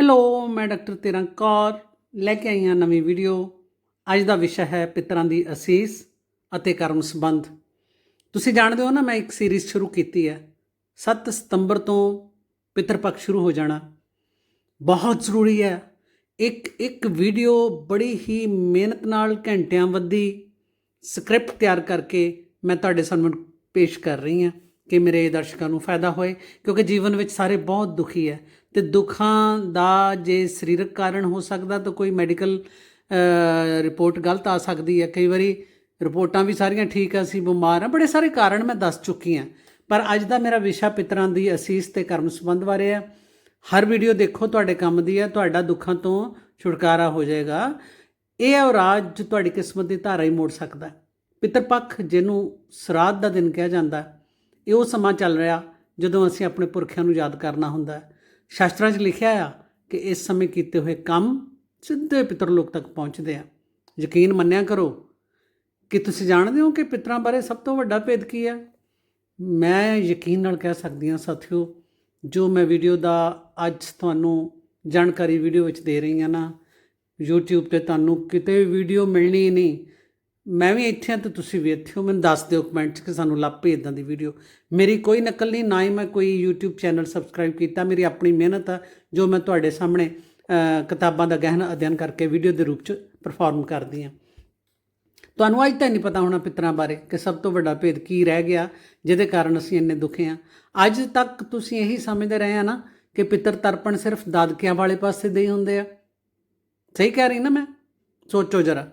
Hello ਮੈਂ doctor ਤੇਰਾਂ ਕੌਰ। ਲੈ ਕੇ ਆਈ ਹਾਂ ਨਵੀਂ ਵੀਡੀਓ। ਅੱਜ ਦਾ ਵਿਸ਼ਾ ਹੈ ਪਿਤਰਾਂ ਦੀ ਅਸੀਸ ਅਤੇ ਕਰਮ ਸੰਬੰਧ। ਤੁਸੀਂ ਜਾਣਦੇ ਹੋ ਨਾ, ਮੈਂ ਇੱਕ ਸੀਰੀਜ਼ ਸ਼ੁਰੂ ਕੀਤੀ ਹੈ। 7 ਸਤੰਬਰ ਤੋਂ ਪਿਤਰ ਪੱਖ ਸ਼ੁਰੂ ਹੋ ਜਾਣਾ। ਬਹੁਤ ਜ਼ਰੂਰੀ ਹੈ। ਇੱਕ ਇੱਕ ਵੀਡੀਓ ਬੜੀ ਹੀ ਮਿਹਨਤ ਨਾਲ ਘੰਟਿਆਂ ਵੱਧੀ ਸਕ੍ਰਿਪਟ ਤਿਆਰ ਕਰਕੇ ਮੈਂ ਤੁਹਾਡੇ ਸਾਹਮਣੇ ਪੇਸ਼ ਕਰ ਰਹੀ ਹਾਂ ਕਿ ਮੇਰੇ ਦਰਸ਼ਕਾਂ ਨੂੰ ਫਾਇਦਾ ਹੋਏ, ਕਿਉਂਕਿ ਜੀਵਨ ਵਿੱਚ ਸਾਰੇ ਬਹੁਤ ਦੁਖੀ ਹੈ। ਤੇ ਦੁੱਖਾਂ ਦਾ ਜੇ ਸਰੀਰਕ ਕਾਰਨ ਹੋ ਸਕਦਾ ਤਾਂ ਕੋਈ ਮੈਡੀਕਲ ਰਿਪੋਰਟ ਗਲਤ ਆ ਸਕਦੀ ਹੈ। ਕਈ ਵਾਰੀ ਰਿਪੋਰਟਾਂ ਵੀ ਸਾਰੀਆਂ ਠੀਕ ਆ, ਅਸੀਂ ਬਿਮਾਰ ਆ। ਬੜੇ ਸਾਰੇ ਕਾਰਨ ਮੈਂ ਦੱਸ ਚੁੱਕੀ ਹਾਂ। ਪਰ ਅੱਜ ਦਾ ਮੇਰਾ ਵਿਸ਼ਾ ਪਿਤਰਾਂ ਦੀ ਅਸੀਸ ਤੇ ਕਰਮ ਸੰਬੰਧ ਬਾਰੇ ਹੈ ਹਰ ਵੀਡੀਓ ਦੇਖੋ, ਤੁਹਾਡੇ ਕੰਮ ਦੀ ਹੈ ਤੁਹਾਡਾ ਦੁੱਖਾਂ ਤੋਂ ਛੁਟਕਾਰਾ ਹੋ ਜਾਏਗਾ। ਇਹ ਹੈ ਉਹ ਰਾਜ ਜੋ ਤੁਹਾਡੀ ਕਿਸਮਤ ਦੀ ਧਾਰਾ ਹੀ ਮੋੜ ਸਕਦਾ ਹੈ। ਪਿਤਰ ਪੱਖ, ਜਿਹਨੂੰ ਸਰਾਧ ਦਾ ਦਿਨ ਕਿਹਾ ਜਾਂਦਾ ਇਹ ਉਹ ਸਮਾਂ ਚੱਲ ਰਿਹਾ ਜਦੋਂ ਅਸੀਂ ਆਪਣੇ ਪੁਰਖਿਆਂ ਨੂੰ ਯਾਦ ਕਰਨਾ ਹੁੰਦਾ ਹੈ। ਸ਼ਾਸਤਰਾਂ 'ਚ ਲਿਖਿਆ ਆ ਕਿ ਇਸ ਸਮੇਂ ਕੀਤੇ ਹੋਏ ਕੰਮ ਸਿੱਧੇ ਪਿਤਰ ਲੋਕ ਤੱਕ ਪਹੁੰਚਦੇ ਆ। ਯਕੀਨ ਮੰਨਿਆ ਕਰੋ ਕਿ ਤੁਸੀਂ ਜਾਣਦੇ ਹੋ ਕਿ ਪਿਤਰਾਂ ਬਾਰੇ ਸਭ ਤੋਂ ਵੱਡਾ ਭੇਦ ਕੀ ਹੈ ਮੈਂ ਯਕੀਨ ਨਾਲ ਕਹਿ ਸਕਦੀ ਹਾਂ ਸਾਥੀਓ, ਜੋ ਮੈਂ ਵੀਡੀਓ ਦਾ ਅੱਜ ਤੁਹਾਨੂੰ ਜਾਣਕਾਰੀ ਵੀਡੀਓ ਵਿੱਚ ਦੇ ਰਹੀ ਹਾਂ ਨਾ, YouTube ਤੇ ਤੁਹਾਨੂੰ ਕਿਤੇ ਵੀਡੀਓ ਮਿਲਣੀ ਨਹੀਂ ਮੈਂ ਵੀ ਇੱਥੇ ਹਾਂ ਤੇ ਤੁਸੀਂ ਵੀ ਇੱਥੇ ਹੋ। ਮੈਨੂੰ ਦੱਸ ਦਿਓ ਕਮੈਂਟ 'ਚ ਕਿ ਸਾਨੂੰ ਲੱਭ ਭੇਜ ਇਦਾਂ ਦੀ ਵੀਡੀਓ ਮੇਰੀ ਕੋਈ ਨਕਲ ਨਹੀਂ, ਨਾ ਹੀ ਮੈਂ ਕੋਈ YouTube ਚੈਨਲ ਸਬਸਕ੍ਰਾਈਬ ਕੀਤਾ। ਮੇਰੀ ਆਪਣੀ ਮਿਹਨਤ ਆ, ਜੋ ਮੈਂ ਤੁਹਾਡੇ ਸਾਹਮਣੇ ਕਿਤਾਬਾਂ ਦਾ ਗਹਿਨ ਅਧਿਐਨ ਕਰਕੇ ਵੀਡੀਓ ਦੇ ਰੂਪ 'ਚ ਪਰਫਾਰਮ ਕਰਦੀ ਹਾਂ। ਤੁਹਾਨੂੰ ਅੱਜ ਤਾਂ ਨਹੀਂ ਪਤਾ ਹੋਣਾ ਪਿਤਰਾਂ ਬਾਰੇ ਕਿ ਸਭ ਤੋਂ ਵੱਡਾ ਭੇਦ ਕੀ ਰਹਿ ਗਿਆ, ਜਿਹਦੇ ਕਾਰਨ ਅਸੀਂ ਇੰਨੇ ਦੁਖੇ ਹਾਂ। ਅੱਜ ਤੱਕ ਤੁਸੀਂ ਇਹੀ ਸਮਝਦੇ ਰਹੇ ਆ ਨਾ ਕਿ ਪਿੱਤਰ ਤਰਪਣ ਸਿਰਫ ਦਾਦਕਿਆਂ ਵਾਲੇ ਪਾਸੇ ਦੇ ਹੀ ਹੁੰਦੇ ਆ। ਸਹੀ ਕਹਿ ਰਹੀ ਨਾ ਮੈਂ? ਸੋਚੋ ਜਰਾ।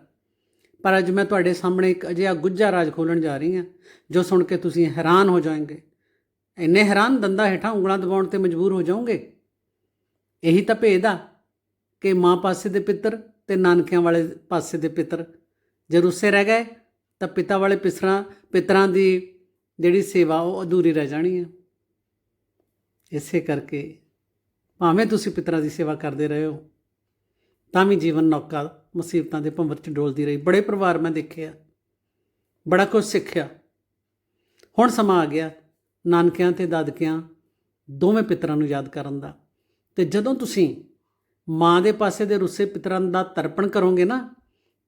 ਪਰ ਅੱਜ ਮੈਂ ਤੁਹਾਡੇ ਸਾਹਮਣੇ ਇੱਕ ਅਜਿਹਾ ਗੁੱਝਾ ਰਾਜ ਖੋਲਣ ਜਾ ਰਹੀ ਹਾਂ, ਜੋ ਸੁਣ ਕੇ ਤੁਸੀਂ ਹੈਰਾਨ ਹੋ ਜਾਓਗੇ। ਇੰਨੇ ਹੈਰਾਨ ਦੰਦਾ ਹੇਠਾਂ ਉਂਗਲਾਂ ਦਬਾਉਣ ਤੇ ਮਜਬੂਰ ਹੋ ਜਾਓਗੇ? ਇਹੀ ਤਾਂ ਭੇਦ ਆ ਕਿ ਮਾਂ ਪਾਸੇ ਦੇ ਪਿੱਤਰ ਤੇ ਨਾਨਕਿਆਂ ਵਾਲੇ ਪਾਸੇ ਦੇ ਪਿੱਤਰ ਜੇ ਰੁੱਸੇ ਰਹਿ ਗਏ, ਤਾਂ ਪਿਤਾ ਵਾਲੇ ਪਿਸਰਾਂ, ਪਿਤਰਾਂ ਦੀ ਜਿਹੜੀ ਸੇਵਾ, ਉਹ ਅਧੂਰੀ ਰਹਿ ਜਾਣੀ ਹੈ ਇਸੇ ਕਰਕੇ ਭਾਵੇਂ ਤੁਸੀਂ ਪਿਤਰਾਂ ਦੀ ਸੇਵਾ ਕਰਦੇ ਰਹੇ ਹੋ, ਤਾਂ ਵੀ ਜੀਵਨ ਨੌਕਾ ਮੁਸੀਬਤਾਂ ਦੇ ਭੰਵਰ ਚ ਡੋਲਦੀ ਰਹੀ। ਬੜੇ ਪਰਿਵਾਰ ਮੈਂ ਦੇਖਿਆ। ਬੜਾ ਕੁਝ ਸਿੱਖਿਆ। ਹੁਣ ਸਮਾਂ ਆ ਗਿਆ ਨਾਨਕਿਆਂ ਤੇ ਦਾਦਕਿਆਂ, ਦੋਵੇਂ ਪਿਤਰਾਂ ਨੂੰ ਯਾਦ ਕਰਨ ਦਾ। ਤੇ ਜਦੋਂ ਤੁਸੀਂ ਮਾਂ ਦੇ ਪਾਸੇ ਦੇ ਰੁੱਸੇ ਪਿਤਰਾਂ ਦਾ ਤਰਪਣ ਕਰੋਗੇ ਨਾ,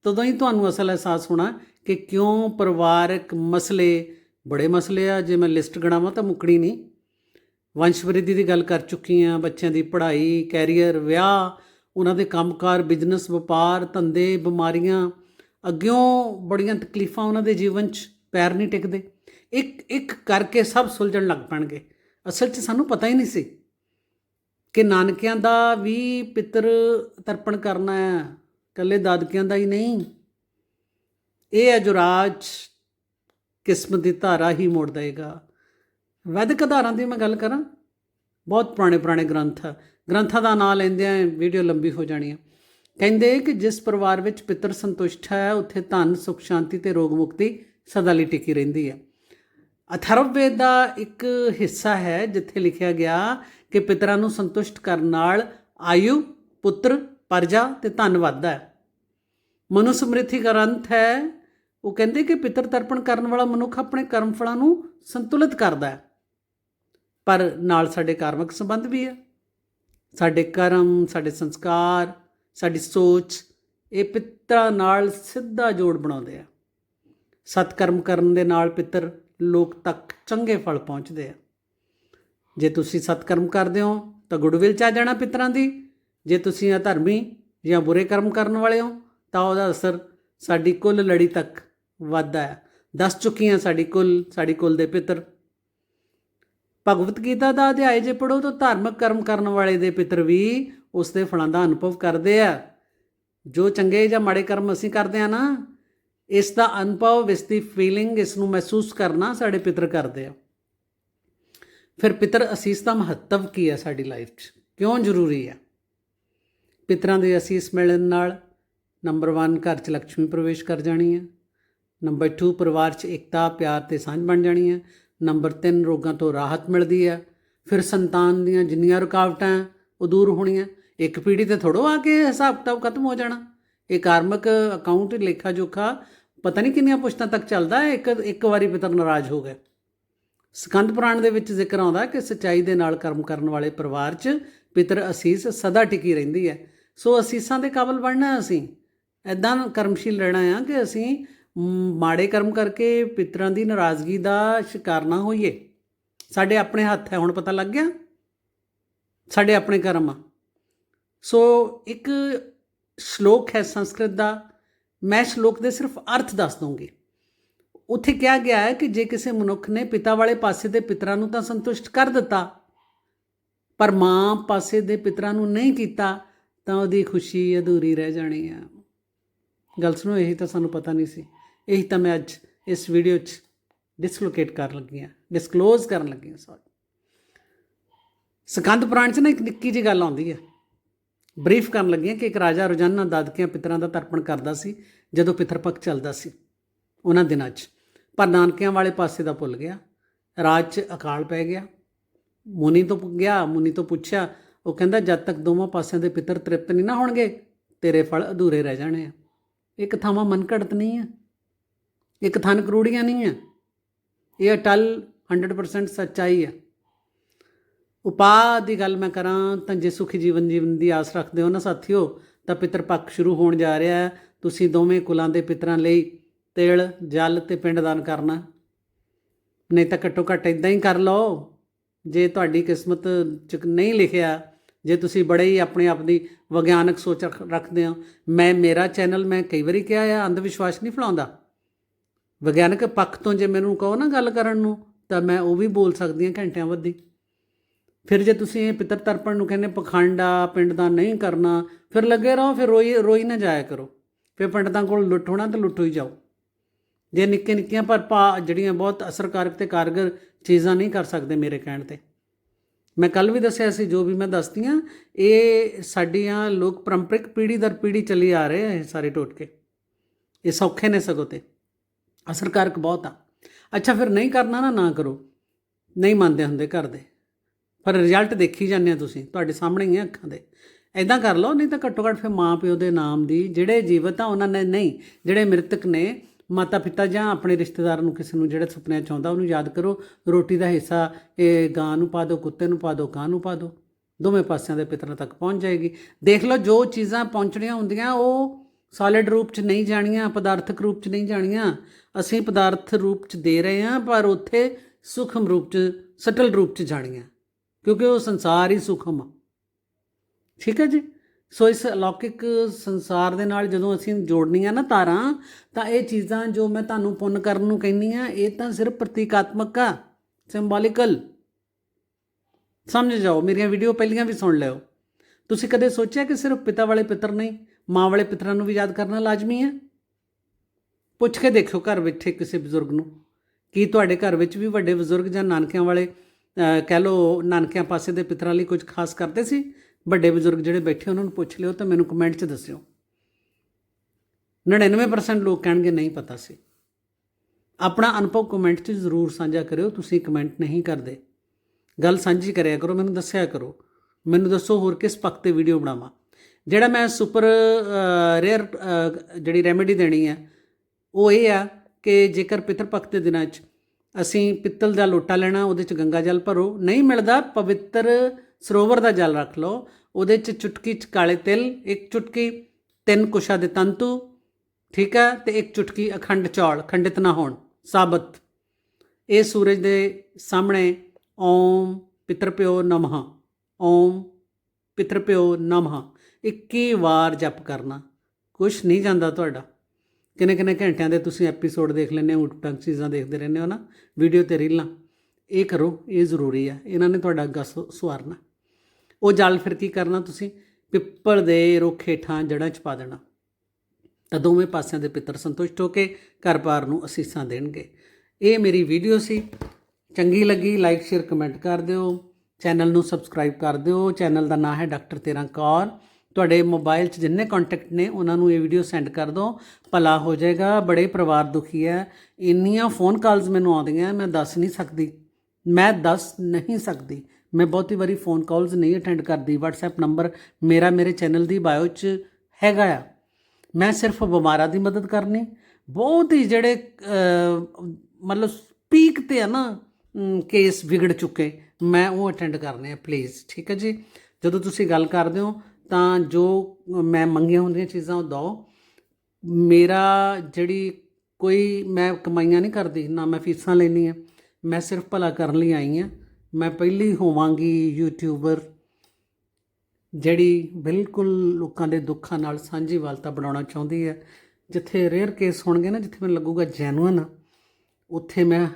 ਤਦੋਂ ਹੀ ਤੁਹਾਨੂੰ ਅਸਲ ਅਹਿਸਾਸ ਹੋਣਾ ਕਿ ਕਿਉਂ ਪਰਿਵਾਰਕ ਮਸਲੇ, ਬੜੇ ਮਸਲੇ ਆ, ਜੇ ਮੈਂ ਲਿਸਟ ਗਣਾਵਾਂ ਤਾਂ ਮੁੱਕਣੀ ਨਹੀਂ। ਵੰਸ਼ਵਰਿੱਧੀ ਦੀ ਗੱਲ ਕਰ ਚੁੱਕੀ ਆ ਬੱਚਿਆਂ ਦੀ ਪੜ੍ਹਾਈ, ਕੈਰੀਅਰ, ਵਿਆਹ ਉਹਨਾਂ ਦੇ ਕੰਮਕਾਰ ਬਿਜ਼ਨਸ ਵਪਾਰ, ਧੰਦੇ, ਬਿਮਾਰੀਆਂ, ਅੱਗਿਓਂ ਬੜੀਆਂ ਤਕਲੀਫਾਂ ਉਹਨਾਂ ਦੇ ਜੀਵਨ 'ਚ ਪੈਰ ਨਹੀਂ ਟਿਕਦੇ। ਇੱਕ ਇੱਕ ਕਰਕੇ ਸਭ ਸੁਲਝਣ ਲੱਗ ਪੈਣਗੇ। ਅਸਲ 'ਚ ਸਾਨੂੰ ਪਤਾ ਹੀ ਨਹੀਂ ਸੀ ਕਿ ਨਾਨਕਿਆਂ ਦਾ ਵੀ ਪਿੱਤਰ ਤਰਪਣ ਕਰਨਾ ਹੈ ਕੱਲੇ ਦਾਦਕਿਆਂ ਦਾ ਹੀ ਨਹੀਂ। ਇਹ ਹੈ ਜੋ ਰਾਜ ਕਿਸਮਤ ਦੀ ਧਾਰਾ ਹੀ ਮੋੜ ਦੇਗਾ। ਵੈਦਿਕ ਆਧਾਰਾਂ ਦੀ ਮੈਂ ਗੱਲ ਕਰਾਂ, ਬਹੁਤ ਪੁਰਾਣੇ ਪੁਰਾਣੇ ਗ੍ਰੰਥ ਆ। ਗ੍ਰੰਥਾਂ ਦਾ ਨਾਂ ਲੈਂਦਿਆਂ ਵੀਡੀਓ ਲੰਬੀ ਹੋ ਜਾਣੀ ਆ। ਕਹਿੰਦੇ ਕਿ ਜਿਸ ਪਰਿਵਾਰ ਵਿੱਚ ਪਿੱਤਰ ਸੰਤੁਸ਼ਟ ਹੈ, ਉੱਥੇ ਧਨ, ਸੁਖ, ਸ਼ਾਂਤੀ ਤੇ ਰੋਗ ਮੁਕਤੀ ਸਦਾ ਲਈ ਟਿਕੀ ਰਹਿੰਦੀ ਹੈ ਅਥਰਵਵੇਦ ਦਾ ਇੱਕ ਹਿੱਸਾ ਹੈ, ਜਿੱਥੇ ਲਿਖਿਆ ਗਿਆ ਕਿ ਪਿਤਰਾਂ ਨੂੰ ਸੰਤੁਸ਼ਟ ਕਰਨ ਨਾਲ ਆਯੂ, ਪੁੱਤਰ, ਪਰਜਾ ਤੇ ਧਨ ਵੱਧਦਾ ਹੈ। ਮਨੁ ਗ੍ਰੰਥ ਹੈ, ਉਹ ਕਹਿੰਦੇ ਕਿ ਪਿਤਰ ਤਰਪਣ ਕਰਨ ਵਾਲਾ ਮਨੁੱਖ ਆਪਣੇ ਕਰਮ ਫਲਾਂ ਨੂੰ ਸੰਤੁਲਿਤ ਕਰਦਾ ਹੈ। ਪਰ ਨਾਲ ਸਾਡੇ ਕਾਰਮਿਕ ਸੰਬੰਧ ਵੀ ਹੈ ਸਾਡੇ ਕਰਮ, ਸਾਡੇ ਸੰਸਕਾਰ, ਸਾਡੀ ਸੋਚ, ਇਹ ਪਿੱਤਰਾਂ ਨਾਲ ਸਿੱਧਾ ਜੋੜ ਬਣਾਉਂਦੇ ਆ। ਸਤਕਰਮ ਕਰਨ ਦੇ ਨਾਲ ਪਿੱਤਰ ਲੋਕ ਤੱਕ ਚੰਗੇ ਫਲ ਪਹੁੰਚਦੇ ਆ। ਜੇ ਤੁਸੀਂ ਸਤਕਰਮ ਕਰਦੇ ਹੋ, ਤਾਂ ਗੁੱਡਵਿਲ ਚ ਆ ਜਾਣਾ ਪਿੱਤਰਾਂ ਦੀ। ਜੇ ਤੁਸੀਂ ਅਧਰਮੀ ਜਾਂ ਬੁਰੇ ਕਰਮ ਕਰਨ ਵਾਲੇ ਹੋ, ਤਾਂ ਉਹਦਾ ਅਸਰ ਸਾਡੀ ਕੁੱਲ ਲੜੀ ਤੱਕ ਵੱਧਦਾ ਹੈ ਦੱਸ ਚੁੱਕੀ ਹਾਂ ਸਾਡੀ ਕੁੱਲ ਸਾਡੀ ਕੁੱਲ ਦੇ ਪਿੱਤਰ। ਭਗਵਤ ਗੀਤਾ ਦਾ ਅਧਿਆਇ ਜੇ ਪੜੋ ਤਾਂ ਧਾਰਮਿਕ ਕਰਮ ਕਰਨ ਵਾਲੇ ਦੇ ਪਿਤਰ ਵੀ ਉਸ ਦੇ ਫਲਾਂ ਦਾ ਅਨੁਭਵ ਕਰਦੇ ਆ। ਜੋ ਚੰਗੇ ਜਾਂ ਮਾੜੇ ਕਰਮ ਅਸੀਂ ਕਰਦੇ ਆ ਨਾ, ਇਸ ਦਾ ਅਨੁਭਵ, ਇਸ ਦੀ ਫੀਲਿੰਗ ਇਸ ਨੂੰ ਮਹਿਸੂਸ ਕਰਨਾ ਸਾਡੇ ਪਿਤਰ ਕਰਦੇ ਆ। ਫਿਰ ਪਿਤਰ, ਅਸੀਸ ਦਾ ਮਹੱਤਵ ਕੀ ਹੈ ਸਾਡੀ ਲਾਈਫ 'ਚ? ਕਿਉਂ ਜ਼ਰੂਰੀ ਹੈ ਪਿਤਰਾਂ ਦੇ ਅਸੀਸ ਮਿਲਣ ਨਾਲ ਨੰਬਰ 1 ਘਰ 'ਚ ਲక్ష్ਮੀ ਪ੍ਰਵੇਸ਼ ਕਰ ਜਾਣੀ ਹੈ ਨੰਬਰ 2 ਪਰਿਵਾਰ 'ਚ ਏਕਤਾ, ਪਿਆਰ ਤੇ ਸਾਂਝ ਬਣ ਜਾਣੀ ਹੈ ਨੰਬਰ 3 ਰੋਗਾਂ ਤੋਂ ਰਾਹਤ ਮਿਲਦੀ ਹੈ। ਫਿਰ ਸੰਤਾਨ ਦੀਆਂ ਜਿੰਨੀਆਂ ਰੁਕਾਵਟਾਂ ਉਹ ਦੂਰ ਹੋਣੀਆਂ। ਇੱਕ ਪੀੜ੍ਹੀ ਤੇ ਥੋੜੋ ਆ ਕੇ ਹਿਸਾਬ ਕਿਤਾਬ ਖਤਮ ਹੋ ਜਾਣਾ। ਇਹ ਕਾਰਮਿਕ ਅਕਾਊਂਟ ਲੇਖਾ ਜੋਖਾ, ਪਤਾ ਨਹੀਂ ਕਿੰਨੀਆਂ ਪੁਸ਼ਤਾਂ ਤੱਕ ਚੱਲਦਾ ਹੈ। ਇੱਕ ਇੱਕ ਵਾਰੀ ਪਿਤਰ ਨਾਰਾਜ਼ ਹੋ ਗਏ। ਸਕੰਦ ਪੁਰਾਣ ਦੇ ਵਿੱਚ ਜ਼ਿਕਰ ਆਉਂਦਾ ਕਿ ਸਚਾਈ ਦੇ ਨਾਲ ਕਰਮ ਕਰਨ ਵਾਲੇ ਪਰਿਵਾਰ 'ਚ ਪਿਤਰ ਅਸੀਸ ਸਦਾ ਟਿਕੀ ਰਹਿੰਦੀ ਹੈ। ਸੋ ਅਸੀਸਾਂ ਦੇ ਕਾਬਲ ਬਣਨਾ ਅਸੀਂ। ਐਦਾਂ ਕਰਮਸ਼ੀਲ ਰਹਿਣਾ ਆ ਕਿ ਅਸੀਂ ਮਾੜੇ ਕਰਮ ਕਰਕੇ ਪਿਤਰਾਂ ਦੀ ਨਾਰਾਜ਼ਗੀ ਦਾ ਸ਼ਿਕਾਰ ਨਾ ਹੋਈਏ। ਸਾਡੇ ਆਪਣੇ ਹੱਥ ਹੈ, ਹੁਣ ਪਤਾ ਲੱਗ ਗਿਆ। ਸਾਡੇ ਆਪਣੇ ਕਰਮ ਆ। ਸੋ ਇੱਕ ਸ਼ਲੋਕ ਹੈ ਸੰਸਕ੍ਰਿਤ ਦਾ। ਮੈਂ ਸ਼ਲੋਕ ਦੇ ਸਿਰਫ ਅਰਥ ਦੱਸ ਦੂੰਗੀ ਉੱਥੇ ਕਿਹਾ ਗਿਆ ਹੈ ਕਿ ਜੇ ਕਿਸੇ ਮਨੁੱਖ ਨੇ ਪਿਤਾ ਵਾਲੇ ਪਾਸੇ ਦੇ ਪਿਤਰਾਂ ਨੂੰ ਤਾਂ ਸੰਤੁਸ਼ਟ ਕਰ ਦਿੱਤਾ, ਪਰ ਮਾਂ ਪਾਸੇ ਦੇ ਪਿਤਰਾਂ ਨੂੰ ਨਹੀਂ ਕੀਤਾ, ਤਾਂ ਉਹਦੀ ਖੁਸ਼ੀ ਅਧੂਰੀ ਰਹਿ ਜਾਣੀ ਆ। ਗੱਲ ਸੁਣੋ, ਇਹ ਤਾਂ ਸਾਨੂੰ ਪਤਾ ਨਹੀਂ ਸੀ। ਇਹੀ ਤਾਂ ਮੈਂ ਅੱਜ ਇਸ ਵੀਡੀਓ 'ਚ ਡਿਸਲੋਕੇਟ ਕਰਨ ਲੱਗੀ ਹਾਂ ਡਿਸਕਲੋਜ਼ ਕਰਨ ਲੱਗੀ ਹਾਂ ਸੌਰੀ ਸਕੰਦ ਪੁਰਾਣ 'ਚ ਨਾ ਇੱਕ ਨਿੱਕੀ ਜਿਹੀ ਗੱਲ ਆਉਂਦੀ ਹੈ। ਬਰੀਫ ਕਰਨ ਲੱਗੀ ਹਾਂ ਕਿ ਇੱਕ ਰਾਜਾ ਰੋਜ਼ਾਨਾ ਦਾਦਕਿਆਂ ਪਿਤਰਾਂ ਦਾ ਤਰਪਣ ਕਰਦਾ ਸੀ, ਜਦੋਂ ਪਿਤਰਪੱਖ ਚੱਲਦਾ ਸੀ, ਉਹਨਾਂ ਦਿਨਾਂ 'ਚ। ਪਰ ਨਾਨਕਿਆਂ ਵਾਲੇ ਪਾਸੇ ਦਾ ਭੁੱਲ ਗਿਆ, ਰਾਜ 'ਚ ਅਕਾਲ ਪੈ ਗਿਆ। ਮੁਨੀ ਤੋਂ ਗਿਆ, ਮੁਨੀ ਤੋਂ ਪੁੱਛਿਆ, ਉਹ ਕਹਿੰਦਾ, ਜਦ ਤੱਕ ਦੋਵਾਂ ਪਾਸਿਆਂ ਦੇ ਪਿੱਤਰ ਤ੍ਰਿਪਤ ਨਹੀਂ ਨਾ ਹੋਣਗੇ, ਤੇਰੇ ਫਲ ਅਧੂਰੇ ਰਹਿ ਜਾਣੇ ਆ। ਇੱਕ ਥਾਵਾਂ ਮਨਘੜਤ ਨਹੀਂ ਆ। ਇੱਕ ਥਨ ਕਰੂੜੀਆਂ ਨਹੀਂ ਹੈ ਇਹ ਅਟਲ 100% ਸੱਚਾਈ ਹੈ ਉਪਾਅ ਦੀ ਗੱਲ ਮੈਂ ਕਰਾਂ ਤਾਂ ਜੇ ਸੁਖੀ ਜੀਵਨ ਜੀਵਨ ਦੀ ਆਸ ਰੱਖਦੇ ਹੋ ਨਾ ਸਾਥੀਓ, ਤਾਂ ਪਿਤਰ ਪੱਖ ਸ਼ੁਰੂ ਹੋਣ ਜਾ ਰਿਹਾ ਹੈ। ਤੁਸੀਂ ਦੋਵੇਂ ਕੁਲਾਂ ਦੇ ਪਿਤਰਾਂ ਲਈ ਤੇਲ, ਜਲ ਤੇ ਪਿੰਡ ਦਾਨ ਕਰਨਾ। ਨਹੀਂ ਤਾਂ ਘੱਟੋ ਘੱਟ ਇਦਾਂ ਹੀ ਕਰ ਲਓ। ਜੇ ਤੁਹਾਡੀ ਕਿਸਮਤ ਚ ਨਹੀਂ ਲਿਖਿਆ, ਜੇ ਤੁਸੀਂ ਬੜੇ ਹੀ ਆਪਣੇ ਆਪ ਦੀ ਵਿਗਿਆਨਕ ਸੋਚ ਰੱਖ- ਰੱਖਦੇ ਹੋ। ਮੈਂ, ਮੇਰਾ ਚੈਨਲ ਮੈਂ ਕਈ ਵਾਰੀ ਕਿਹਾ ਆ ਅੰਧ ਵਿਸ਼ਵਾਸ ਨਹੀਂ ਫਲਾਉਂਦਾ। ਵਿਗਿਆਨਕ ਪੱਖ ਤੋਂ ਜੇ ਮੈਨੂੰ ਕਹੋ ਨਾ ਗੱਲ ਕਰਨ ਨੂੰ, ਤਾਂ ਮੈਂ ਉਹ ਵੀ ਬੋਲ ਸਕਦੀ ਹਾਂ ਘੰਟਿਆਂ ਵੱਧੀ। ਫਿਰ ਜੇ ਤੁਸੀਂ ਇਹ ਪਿਤਰ ਤਰਪਣ ਨੂੰ ਕਹਿੰਦੇ ਪਖੰਡਾ ਪਿੰਡ ਦਾ ਨਹੀਂ ਕਰਨਾ, ਫਿਰ ਲੱਗੇ ਰਹੋ, ਫਿਰ ਰੋਈ ਰੋਈ ਨਾ ਜਾਇਆ ਕਰੋ। ਫਿਰ ਪੰਡਤਾਂ ਕੋਲ ਲੁੱਟ ਹੋਣਾ ਤਾਂ ਲੁੱਟੋ ਹੀ ਜਾਓ। ਜੇ ਨਿੱਕੇ ਨਿੱਕੀਆਂ ਪਰ ਪਾ ਜਿਹੜੀਆਂ ਬਹੁਤ ਅਸਰਕਾਰਕ ਤੇ ਕਾਰਗਰ ਚੀਜ਼ਾਂ ਨਹੀਂ ਕਰ ਸਕਦੇ ਮੇਰੇ ਕਹਿਣ ਤੇ। ਮੈਂ ਕੱਲ ਵੀ ਦੱਸਿਆ ਸੀ, ਜੋ ਵੀ ਮੈਂ ਦੱਸਦੀ ਹਾਂ, ਇਹ ਸਾਡੀਆਂ ਲੋਕ ਪਰੰਪਰਿਕ ਪੀੜ੍ਹੀ ਦਰ ਪੀੜ੍ਹੀ ਚੱਲੀ ਆ ਰਹੇ ਆ ਇਹ ਸਾਰੇ ਟੋਟਕੇ। ਇਹ ਸੌਖੇ ਨੇ ਸਗੋਂ ਤੇ। ਅਸਰਕਾਰਕ ਬਹੁਤ ਆ। ਅੱਛਾ, ਫਿਰ ਨਹੀਂ ਕਰਨਾ ਨਾ ਨਾ ਕਰੋ। ਨਹੀਂ ਮੰਨਦੇ ਹੁੰਦੇ ਘਰ ਦੇ। ਪਰ ਰਿਜ਼ਲਟ ਦੇਖੀ ਜਾਂਦੇ ਆ ਤੁਸੀਂ, ਤੁਹਾਡੇ ਸਾਹਮਣੇ ਹੀ ਆ ਅੱਖਾਂ ਦੇ। ਐਦਾਂ ਕਰ ਲਓ, ਨਹੀਂ ਤਾਂ ਘੱਟੋ ਘੱਟ ਫਿਰ ਮਾਂ ਪਿਓ ਦੇ ਨਾਮ ਦੀ ਜਿਹੜੇ ਜੀਵਤ ਆ, ਉਹਨਾਂ ਨੇ ਨਹੀਂ, ਜਿਹੜੇ ਮ੍ਰਿਤਕ ਨੇ ਮਾਤਾ ਪਿਤਾ ਜਾਂ ਆਪਣੇ ਰਿਸ਼ਤੇਦਾਰ ਨੂੰ ਕਿਸੇ ਨੂੰ ਜਿਹੜਾ ਸੁਪਨਿਆਂ ਚ ਆਉਂਦਾ, ਉਹਨੂੰ ਯਾਦ ਕਰੋ, ਰੋਟੀ ਦਾ ਹਿੱਸਾ, ਇਹ ਗਾਂ ਨੂੰ ਪਾ ਦਿਓ, ਕੁੱਤੇ ਨੂੰ ਪਾ ਦਿਓ, ਕਾਂ ਨੂੰ ਪਾ ਦਿਓ, ਦੋਵੇਂ ਪਾਸਿਆਂ ਦੇ ਪਿਤਰਾਂ ਤੱਕ ਪਹੁੰਚ ਜਾਏਗੀ। ਦੇਖ ਲਓ, ਜੋ ਚੀਜ਼ਾਂ ਪਹੁੰਚਣੀਆਂ ਹੁੰਦੀਆਂ, ਉਹ ਸੋਲਿਡ ਰੂਪ ਚ ਨਹੀਂ ਜਾਣੀਆਂ, ਪਦਾਰਥਕ ਰੂਪ ਚ ਨਹੀਂ ਜਾਣੀਆਂ, ਅਸੀਂ ਪਦਾਰਥ ਰੂਪ ਚ ਦੇ ਰਹੇ ਹਾਂ, ਪਰ ਉੱਥੇ ਸੂਖਮ ਰੂਪ ਚ, ਸਟਲ ਰੂਪ ਚ ਜਾਣੀਆਂ, ਕਿਉਂਕਿ ਉਹ ਸੰਸਾਰ ਹੀ ਸੂਖਮ ਆ। ਠੀਕ ਹੈ ਜੀ? ਸੋ ਇਸ ਅਲੌਕਿਕ ਸੰਸਾਰ ਦੇ ਨਾਲ ਜਦੋਂ ਅਸੀਂ ਜੋੜਨੀਆਂ ਨਾ ਤਾਰਾਂ, ਤਾਂ ਇਹ ਚੀਜ਼ਾਂ ਜੋ ਮੈਂ ਤੁਹਾਨੂੰ ਪੁੰਨ ਕਰਨ ਨੂੰ ਕਹਿੰਨੀ ਆ ਇਹ ਤਾਂ ਸਿਰਫ ਪ੍ਰਤੀਕਾਤਮਕ ਆ ਸਿੰਬੋਲਿਕਲ ਸਮਝ ਜਾਓ, ਮੇਰੀਆਂ ਵੀਡੀਓ ਪਹਿਲੀਆਂ ਵੀ ਸੁਣ ਲਿਓ। ਤੁਸੀਂ ਕਦੇ ਸੋਚਿਆ ਕਿ ਸਿਰਫ ਪਿਤਾ ਵਾਲੇ ਪਿੱਤਰ ਨਹੀਂ? ਮਾਂ ਵਾਲੇ ਪਿਤਰਾਂ ਨੂੰ ਵੀ ਯਾਦ ਕਰਨਾ ਲਾਜ਼ਮੀ ਹੈ? ਪੁੱਛ ਕੇ ਦੇਖਿਓ ਘਰ ਬੈਠੇ ਕਿਸੇ ਬਜ਼ੁਰਗ ਨੂੰ, ਕੀ ਤੁਹਾਡੇ ਘਰ ਵਿੱਚ ਵੀ ਵੱਡੇ ਬਜ਼ੁਰਗ ਜਾਂ ਨਾਨਕਿਆਂ ਵਾਲੇ ਕਹਿ ਲਓ ਨਾਨਕਿਆਂ ਪਾਸੇ ਦੇ ਪਿਤਰਾਂ ਲਈ ਕੁਝ ਖਾਸ ਕਰਦੇ ਸੀ? ਵੱਡੇ ਬਜ਼ੁਰਗ ਜਿਹੜੇ ਬੈਠੇ ਉਹਨਾਂ ਨੂੰ ਪੁੱਛ ਲਿਓ ਤਾਂ ਮੈਨੂੰ ਕਮੈਂਟ 'ਚ ਦੱਸਿਓ। 99% ਲੋਕ ਕਹਿਣਗੇ, ਨਹੀਂ ਪਤਾ ਸੀ। ਆਪਣਾ ਅਨੁਭਵ ਕਮੈਂਟ 'ਚ ਜ਼ਰੂਰ ਸਾਂਝਾ ਕਰਿਓ, ਤੁਸੀਂ ਕਮੈਂਟ ਨਹੀਂ ਕਰਦੇ। ਗੱਲ ਸਾਂਝੀ ਕਰਿਆ ਕਰੋ, ਮੈਨੂੰ ਦੱਸਿਆ ਕਰੋ। ਮੈਨੂੰ ਦੱਸੋ ਹੋਰ ਕਿਸ ਪੱਖ ਤੇ ਵੀਡੀਓ ਬਣਾਵਾਂ। ਜਿਹੜਾ ਮੈਂ ਸੁਪਰ ਰੇਅਰ ਜਿਹੜੀ ਰੈਮੇਡੀ ਦੇਣੀ ਹੈ, ਉਹ ਇਹ ਆ ਕਿ ਜੇਕਰ ਪਿਤਰ ਪੱਖ ਦੇ ਦਿਨਾਂ 'ਚ ਅਸੀਂ ਪਿੱਤਲ ਦਾ ਲੋਟਾ ਲੈਣਾ, ਉਹਦੇ 'ਚ ਗੰਗਾ ਜਲ ਭਰੋ, ਨਹੀਂ ਮਿਲਦਾ ਪਵਿੱਤਰ ਸਰੋਵਰ ਦਾ ਜਲ ਰੱਖ ਲਓ, ਉਹਦੇ 'ਚ ਚੁਟਕੀ 'ਚ ਕਾਲੇ ਤਿਲ, ਇੱਕ ਚੁਟਕੀ, ਤਿੰਨ ਕੁਸ਼ਾ ਦੇ ਤੰਤੂ, ਠੀਕ ਹੈ ਤੇ ਇੱਕ ਚੁਟਕੀ ਅਖੰਡ ਚੌਲ, ਖੰਡਿਤ ਨਾ ਹੋਣ, ਸਾਬਤ। ਇਹ ਸੂਰਜ ਦੇ ਸਾਹਮਣੇ, ਓਮ ਪਿਤਰ ਪਿਓ ਨਮః, ਓਮ ਪਿਤਰ ਪਿਓ ਨਮঃ। 21 ਵਾਰ ਜਪ ਕਰਨਾ। ਕੁਛ ਨਹੀਂ ਜਾਂਦਾ ਤੁਹਾਡਾ। ਕਿੰਨੇ ਕਿੰਨੇ ਘੰਟਿਆਂ ਦੇ ਤੁਸੀਂ ਐਪੀਸੋਡ ਦੇਖ ਲੈਂਦੇ ਹੋ ਉਟਪਟੰਗ ਚੀਜ਼ਾਂ ਦੇਖਦੇ ਰਹਿੰਦੇ ਹੋ ਨਾ ਵੀਡੀਓ ਤੇ ਰੀਲਾਂ। ਇਹ ਕਰੋ, ਇਹ ਜ਼ਰੂਰੀ ਆ। ਇਹਨਾਂ ਨੇ ਤੁਹਾਡਾ ਅੱਗਾ ਸੁ- ਸੁਆਰਨਾ ਉਹ ਜਲ ਫਿਰ ਕੀ ਕਰਨਾ ਤੁਸੀਂ? ਪਿੱਪਲ ਦੇ ਰੁੱਖ ਹੇਠਾਂ ਜੜ੍ਹਾਂ 'ਚ ਪਾ ਦੇਣਾ। ਤਾਂ ਦੋਵੇਂ ਪਾਸਿਆਂ ਦੇ ਪਿੱਤਰ ਸੰਤੁਸ਼ਟ ਹੋ ਕੇ ਘਰ-ਬਾਰ ਨੂੰ ਅਸੀਸਾਂ ਦੇਣਗੇ। ਇਹ ਮੇਰੀ ਵੀਡੀਓ ਸੀ। ਚੰਗੀ ਲੱਗੀ ਲਾਈਕ ਸ਼ੇਅਰ ਕਮੈਂਟ ਕਰ ਦਿਓ। ਚੈਨਲ ਨੂੰ ਸਬਸਕ੍ਰਾਈਬ ਕਰ ਦਿਓ। ਚੈਨਲ ਦਾ ਨਾਮ ਹੈ ਡਾਕਟਰ ਤੇਰਾ ਕੌਰ ਤੁਹਾਡੇ ਮੋਬਾਈਲ 'ਚ ਜਿੰਨੇ ਕੰਟੈਕਟ ਨੇ, ਉਹਨਾਂ ਨੂੰ ਇਹ ਵੀਡੀਓ ਸੈਂਡ ਕਰ ਦਿਓ। ਭਲਾ ਹੋ ਜਾਏਗਾ, ਬੜੇ ਪਰਿਵਾਰ ਦੁਖੀ ਹੈ। ਇੰਨੀਆਂ ਫੋਨ ਕਾਲਸ ਮੈਨੂੰ ਆਉਂਦੀਆਂ, ਮੈਂ ਦੱਸ ਨਹੀਂ ਸਕਦੀ। ਮੈਂ ਦੱਸ ਨਹੀਂ ਸਕਦੀ। ਮੈਂ ਬਹੁਤੀ ਵਾਰੀ ਫੋਨ ਕਾਲਸ ਨਹੀਂ ਅਟੈਂਡ ਕਰਦੀ। WhatsApp ਨੰਬਰ ਮੇਰਾ ਮੇਰੇ ਚੈਨਲ ਦੀ ਬਾਇਓ 'ਚ ਹੈਗਾ ਆ। ਮੈਂ ਸਿਰਫ ਬਿਮਾਰਾਂ ਦੀ ਮਦਦ ਕਰਨੀ। ਬਹੁਤ ਹੀ ਜਿਹੜੇ ਮਤਲਬ ਪੀਕ ਤੇ ਆ ਨਾ ਕੇਸ ਵਿਗੜ ਚੁੱਕੇ। ਮੈਂ ਉਹ ਅਟੈਂਡ ਕਰਨੇ ਆ ਪਲੀਜ਼ ਠੀਕ ਹੈ ਜੀ? ਜਦੋਂ ਤੁਸੀਂ ਗੱਲ ਕਰਦੇ ਹੋ ਤਾਂ ਜੋ ਮੈਂ ਮੰਗੀਆਂ ਹੁੰਦੀਆਂ ਚੀਜ਼ਾਂ ਉਹ ਦਿਓ। ਮੇਰਾ ਜਿਹੜੀ ਕੋਈ ਮੈਂ ਕਮਾਈਆਂ ਨਹੀਂ ਕਰਦੀ, ਨਾ ਮੈਂ ਫੀਸਾਂ ਲੈਣੀ ਆ ਮੈਂ ਸਿਰਫ ਭਲਾ ਕਰਨ ਲਈ ਆਈ ਆ ਮੈਂ ਪਹਿਲੀ ਹੋਵਾਂਗੀ ਯੂਟਿਊਬਰ, ਜਿਹੜੀ ਬਿਲਕੁਲ ਲੋਕਾਂ ਦੇ ਦੁੱਖਾਂ ਨਾਲ ਸਾਂਝੀ ਵਾਲਤਾ ਬਣਾਉਣਾ ਚਾਹੁੰਦੀ ਹੈ। ਜਿੱਥੇ ਰੇਅਰ ਕੇਸ ਹੋਣਗੇ ਨਾ, ਜਿੱਥੇ ਮੈਨੂੰ ਲੱਗੂਗਾ ਜੈਨੂਇਨ ਉੱਥੇ ਮੈਂ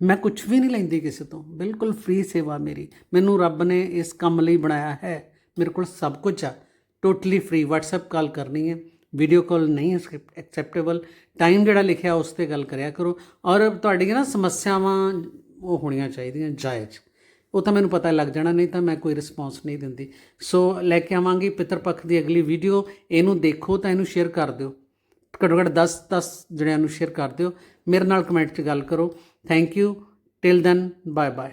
ਮੈਂ ਕੁਝ ਵੀ ਨਹੀਂ ਲੈਂਦੀ ਕਿਸੇ ਤੋਂ। ਬਿਲਕੁਲ ਫ੍ਰੀ ਸੇਵਾ ਮੇਰੀ। ਮੈਨੂੰ ਰੱਬ ਨੇ ਇਸ ਕੰਮ ਲਈ ਬਣਾਇਆ ਹੈ। ਮੇਰੇ ਕੋਲ ਸਭ ਕੁਝ ਆ ਟੋਟਲੀ ਫ੍ਰੀ WhatsApp ਕਾਲ ਕਰਨੀ ਹੈ ਵੀਡੀਓ ਕਾਲ ਨਹੀਂ ਐਕਸੈਪਟੇਬਲ ਟਾਈਮ ਜਿਹੜਾ ਲਿਖਿਆ ਉਸ ਤੇ ਗੱਲ ਕਰਿਆ ਕਰੋ ਔਰ ਤੁਹਾਡੀਆਂ ਨਾ ਸਮੱਸਿਆਵਾਂ ਉਹ ਹੋਣੀਆਂ ਚਾਹੀਦੀਆਂ ਜਾਇਜ਼ ਉਹ ਤਾਂ ਮੈਨੂੰ ਪਤਾ ਲੱਗ ਜਾਣਾ ਨਹੀਂ ਤਾਂ ਮੈਂ ਕੋਈ ਰਿਸਪੌਂਸ ਨਹੀਂ ਦਿੰਦੀ ਸੋ ਲੈ ਕੇ ਆਵਾਂਗੀ ਪਿਤਰ ਪੱਖ ਦੀ ਅਗਲੀ ਵੀਡੀਓ ਇਹਨੂੰ ਦੇਖੋ ਤਾਂ ਇਹਨੂੰ ਸ਼ੇਅਰ ਕਰ ਦਿਓ ਘੱਟੋ ਘੱਟ 10 10 ਜਣਿਆਂ ਨੂੰ ਸ਼ੇਅਰ ਕਰ ਦਿਓ ਮੇਰੇ ਨਾਲ ਕਮੈਂਟ 'ਚ ਗੱਲ ਕਰੋ thank you till then bye bye